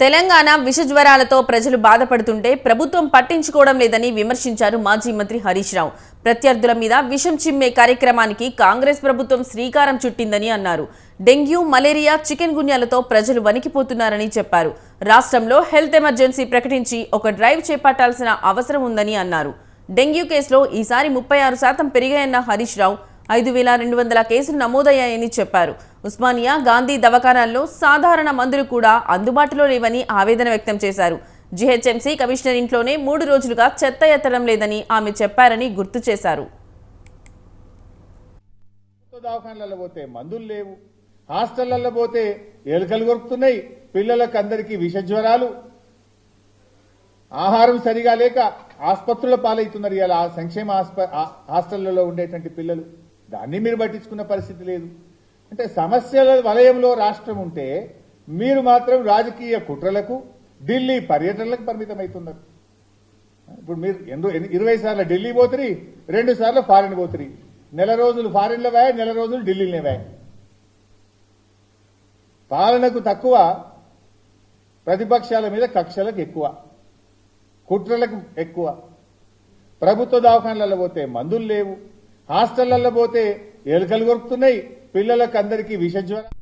తెలంగాణ విష జ్వరాలతో ప్రజలు బాధపడుతుంటే ప్రభుత్వం పట్టించుకోవడం లేదని విమర్శించారు మాజీ మంత్రి హరీష్ రావు. ప్రత్యర్థుల మీద విషం చిమ్మే కార్యక్రమానికి కాంగ్రెస్ ప్రభుత్వం శ్రీకారం చుట్టిందని అన్నారు. డెంగ్యూ మలేరియా చికెన్ గున్యాలతో ప్రజలు వణికిపోతున్నారని చెప్పారు. రాష్ట్రంలో హెల్త్ ఎమర్జెన్సీ ప్రకటించి ఒక డ్రైవ్ చేపట్టాల్సిన అవసరం ఉందని అన్నారు. డెంగ్యూ కేసులో ఈసారి ముప్పై ఆరు శాతం పెరిగాయన్న హరీష్ రావు ఐదు వేల రెండు వందల కేసులు నమోదయ్యాయని చెప్పారు. ఉస్మానియా గాంధీ దవాఖానాల్లో సాధారణ మందులు కూడా అందుబాటులో లేవని ఆవేదన వ్యక్తం చేశారు. జీహెచ్ఎంసీ కమిషనర్ ఇంట్లోనే మూడు రోజులుగా చెత్త ఎత్తడం లేదని ఆమె చెప్పారని గుర్తు చేశారు. దవాఖానలలో పోతే మందులు లేవు. హాస్టళ్ళలో పోతే ఎలుకలు కొరుకుతున్నాయి. పిల్లలకు అందరికీ విష జ్వరాలు ఆహారం సరిగా లేక ఆసుపత్రుల పాలవుతున్నారు ఇలా సంక్షేమ ఆస్ప- హాస్టళ్ళలో ఉండేటువంటి పిల్లలు. దాన్ని మీరు పట్టించుకున్న పరిస్థితి లేదు. అంటే సమస్యల వలయంలో రాష్ట్రం ఉంటే మీరు మాత్రం రాజకీయ కుట్రలకు ఢిల్లీ పర్యటనలకు పరిమితమవుతున్నారు. ఇప్పుడు మీరు ఎందు ఇరవై సార్లు ఢిల్లీ పోతురి రెండు సార్లు ఫారిన్ పోతురి. నెల రోజులు ఫారిన్లో వాయ నెల రోజులు ఢిల్లీలోనే వాయ పాలనకు తక్కువ ప్రతిపక్షాల మీద కక్షలకు ఎక్కువ కుట్రలకు ఎక్కువ. ప్రభుత్వ దవాఖానలలో పోతే మందులు లేవు హాస్టళ్ళలో పోతే ఎలుకలు కొరుకుతున్నాయి పిల్లలకు అందరికీ విష